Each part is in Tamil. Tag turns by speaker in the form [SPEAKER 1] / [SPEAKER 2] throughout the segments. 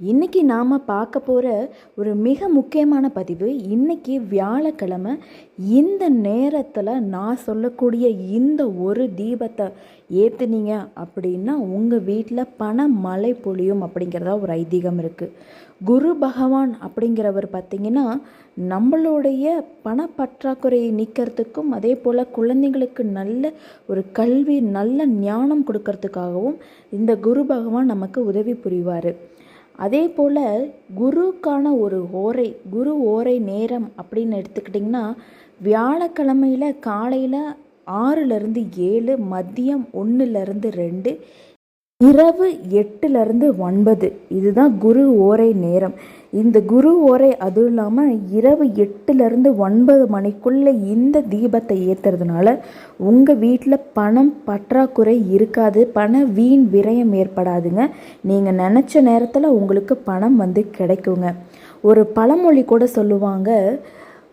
[SPEAKER 1] இன்றைக்கி நாம் பார்க்க போகிற ஒரு மிக முக்கியமான பதிவு இன்னைக்கு வியாழக்கிழமை இந்த நேரத்தில் நான் சொல்லக்கூடிய இந்த ஒரு தீபத்தை ஏற்றுனீங்க அப்படின்னா உங்கள் வீட்டில் பண மழை பொழியும் அப்படிங்கிறதா ஒரு ஐதீகம் இருக்குது குரு பகவான் அப்படிங்கிறவர் பார்த்திங்கன்னா நம்மளுடைய பணப்பற்றாக்குறையை நீக்கிறதுக்கும் அதே போல் குழந்தைங்களுக்கு நல்ல ஒரு கல்வி நல்ல ஞானம் கொடுக்கறதுக்காகவும் இந்த குரு பகவான் நமக்கு உதவி புரிவார். அதே போல் குருக்கான ஒரு ஓரை குரு ஓரை நேரம் அப்படின்னு எடுத்துக்கிட்டிங்கன்னா வியாழக்கிழமையில் காலையில் ஆறுலேருந்து ஏழு மதியம் ஒன்றுலேருந்து ரெண்டு இரவு எட்டுலேருந்து ஒன்பது. இதுதான் குரு ஓரை நேரம். இந்த குரு ஓரை அதுவும் இல்லாமல் இரவு எட்டுலேருந்து ஒன்பது மணிக்குள்ளே இந்த தீபத்தை ஏற்றுறதுனால உங்கள் வீட்டில் பணம் பற்றாக்குறை இருக்காது பண வீண் விரயம் ஏற்படாதுங்க. நீங்கள் நினச்ச நேரத்தில் உங்களுக்கு பணம் வந்து கிடைக்குங்க. ஒரு பழமொழி கூட சொல்லுவாங்க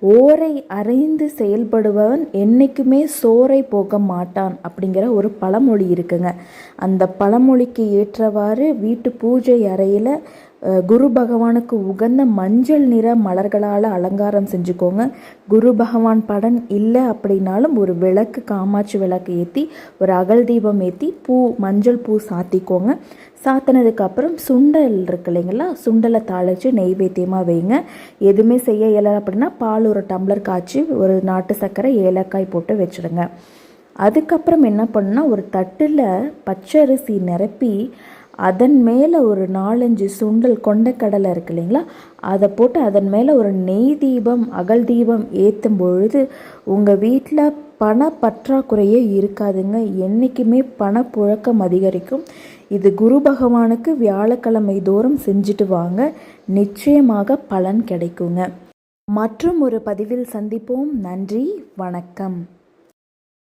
[SPEAKER 1] ஓரை அறைந்து செயல்படுபவன் என்றைக்குமே சோரை போக மாட்டான் அப்படிங்கிற ஒரு பழமொழி இருக்குங்க. அந்த பழமொழிக்கு ஏற்றவாறு வீட்டு பூஜை அறையில் குரு பகவானுக்கு உகந்த மஞ்சள் நிற மலர்களால் அலங்காரம் செஞ்சுக்கோங்க. குரு பகவான் படம் இல்லை அப்படின்னாலும் ஒரு விளக்கு காமாட்சி விளக்கு ஏற்றி ஒரு அகல் தீபம் ஏற்றி பூ மஞ்சள் பூ சாத்திக்கோங்க. சாத்தினதுக்கப்புறம் சுண்டல் இருக்கு இல்லைங்களா? சுண்டலை தாளித்து நெய்வேத்தியமாக வைங்க. எதுவுமே செய்ய இயலை அப்படின்னா பால் ஒரு டம்ளர் காய்ச்சி ஒரு நாட்டு சர்க்கரை ஏலக்காய் போட்டு வச்சுடுங்க. அதுக்கப்புறம் என்ன பண்ணுன்னா ஒரு தட்டில் பச்சரிசி நிரப்பி அதன் மேலே ஒரு நாலஞ்சு சுண்டல் கொண்டக்கடலை இருக்கு இல்லைங்களா? அதை போட்டு அதன் மேலே ஒரு நெய் தீபம் அகல் தீபம் ஏற்றும் பொழுது உங்கள் வீட்டில் பண பற்றாக்குறையே இருக்காதுங்க. என்றைக்குமே பணப்புழக்கம் அதிகரிக்கும். இது குரு பகவானுக்கு வியாழக்கிழமை தோறும் செஞ்சுட்டு வாங்க. நிச்சயமாக பலன் கிடைக்குங்க. மற்றும் ஒரு பதிவில் சந்திப்போம். நன்றி வணக்கம்.